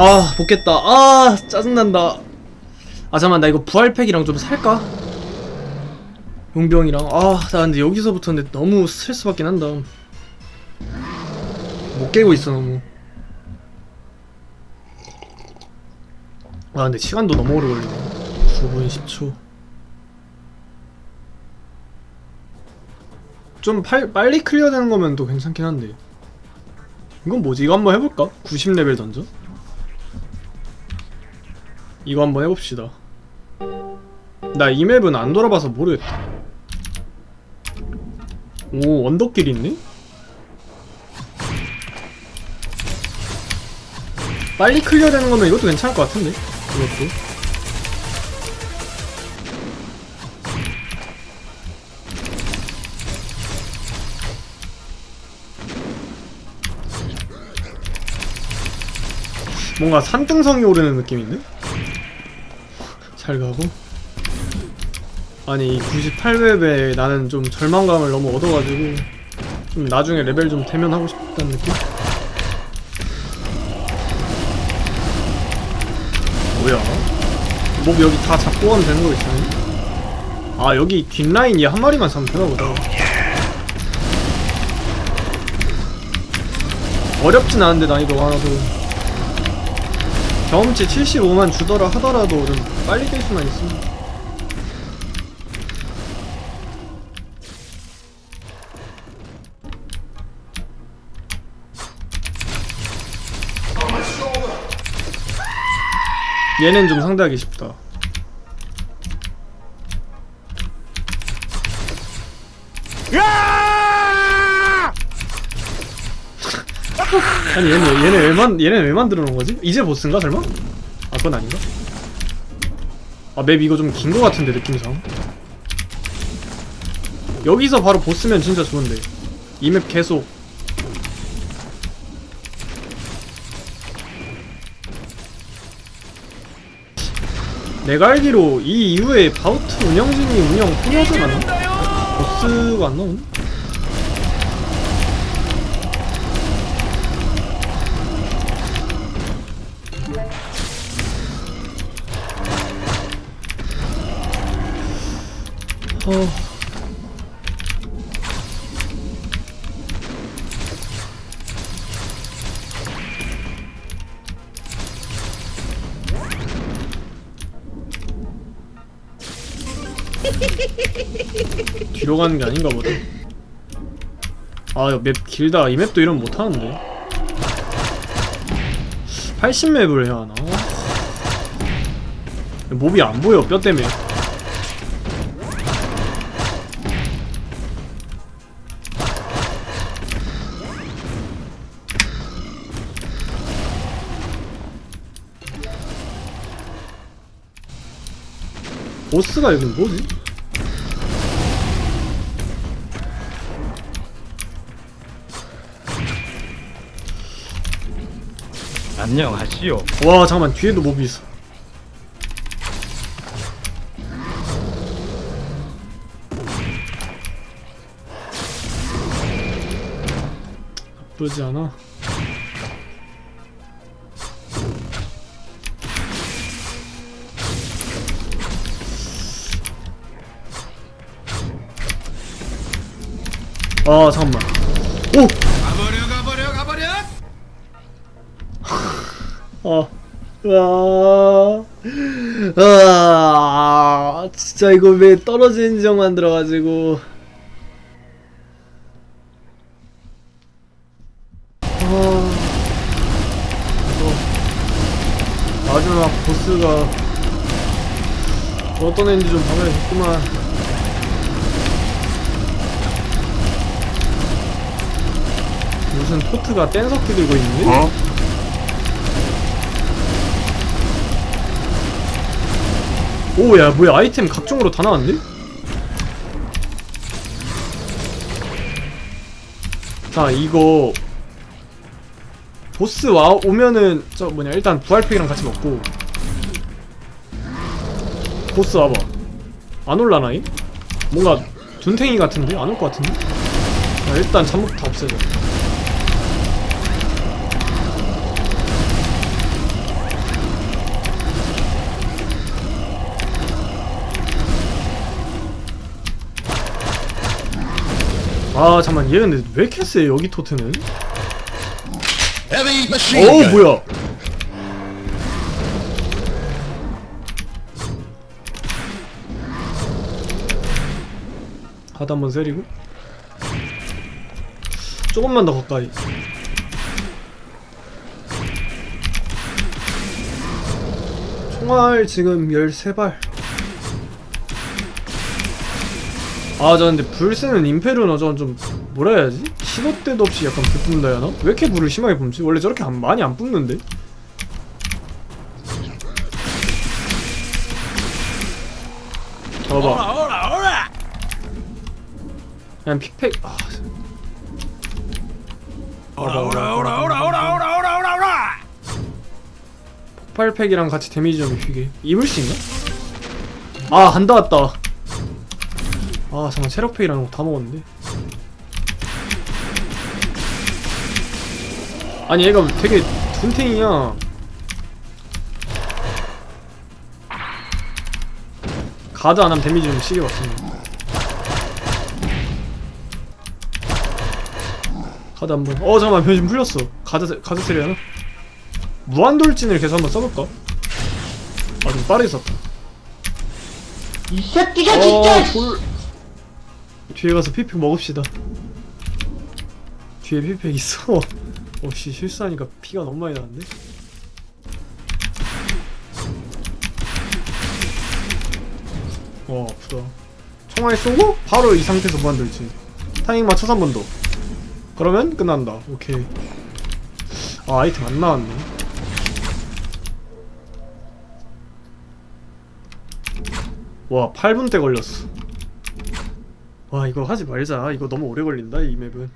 아 못겠다 아 짜증난다 아 잠깐만 나 이거 부활팩이랑 좀 살까? 용병이랑 아나 근데 여기서부터 근데 너무 스트레스 받긴 한다 못 깨고 있어 너무 아 근데 시간도 너무 오래 걸리네 9분 10초 좀 팔, 빨리 클리어 되는 거면 또 괜찮긴 한데 이건 뭐지? 이거 한번 해볼까? 90레벨 던져? 이거 한번 해봅시다 나 이 맵은 안 돌아봐서 모르겠다 오 언덕길 있네? 빨리 클리어 되는 거면 이것도 괜찮을 것 같은데 이것도 뭔가 산등성이 오르는 느낌인데? 잘 가고 아니 이 98웹에 나는 좀 절망감을 너무 얻어가지고 좀 나중에 레벨 좀 되면 하고 싶다는 느낌? 뭐야? 몹 여기 다 잡고 가면 되는 거 있어요? 아 여기 뒷라인 얘 한 마리만 잡으면 되나 보다 어렵진 않은데 난이도가 하나도 경험치 75만 주더라 하더라도 좀 빨리 될 수만 있으면 얘는 좀 상대하기 쉽다 아니 얘네 왜 만, 얘네 왜 만들어 놓은 거지? 이제 보스인가 설마? 아 그건 아닌가? 아 맵 이거 좀 긴 거 같은데 느낌상 여기서 바로 보스면 진짜 좋은데 이 맵 계속 내가 알기로 이 이후에 바우트 운영진이 운영 포기하지 않나? 보스가 안 나오나? 어... 뒤로 가는 게 아닌가 보다. 아, 맵 길다. 이 맵도 이러면 못하는데. 80맵을 해야 하나? 몹이 안 보여, 뼈 때문에. 보스가 여긴 뭐지? 안녕하시오. 와 잠깐만 뒤에도 몹이 있어 나쁘지 않아 아 잠깐만 오! 아, 와, 아, 진짜 이거 왜 떨어지는 지역 만들어가지고. 아, 이거 마지막 보스가 어떤 애인지 좀 봐야겠구만. 무슨 포트가 뗀석기 들고 있는데? 어? 오야 뭐야 아이템 각종으로 다 나왔네? 자 이거 보스 와 오면은 저 뭐냐 일단 부활팩이랑 같이 먹고 보스 와봐 안 올라나이? 뭔가 둔탱이 같은데? 안 올 것 같은데? 자, 일단 잠복 다 없애자 아 잠만. 얘 근데 왜 이렇게 세 여기 토트는? 어우 gun. 뭐야? 하다 한번 세리고. 조금만 더 가까이. 총알 지금 13발 아저 근데 불 쓰는 임페르너 저좀 뭐라 해야지? 15 때도 없이 약간 불 뿜는다 야나? 왜 이렇게 불을 심하게 뿜지? 원래 저렇게 안, 많이 안 뿜는데? 봐봐 그냥 픽팩 아. 봐봐 폭발팩이랑 같이 데미지 좀 입히게 입을 수 있나? 아 한다 왔다 아 잠깐 체력팩이라는 거 다 먹었는데? 아니 얘가 되게 둔탱이야. 가드 안 하면 데미지 좀 시게 받습니다. 가드 한번. 어 잠깐만 변신 풀렸어. 가드 가드 세리 하나? 무한돌진을 계속 한번 써볼까? 아 좀 빠르게 썼다. 이 새끼가 어, 진짜 돌... 뒤에 가서 피팩 먹읍시다. 뒤에 피팩 있어. 어씨 실수하니까 피가 너무 많이 나는데? 와 아프다. 총알 쏘고 바로 이 상태에서 무한돌진 타이밍 맞춰서 한 번 더. 그러면 끝난다. 오케이. 아 아이템 안 나왔네. 와 8분대 걸렸어 와 이거 하지 말자. 이거 너무 오래 걸린다 이 맵은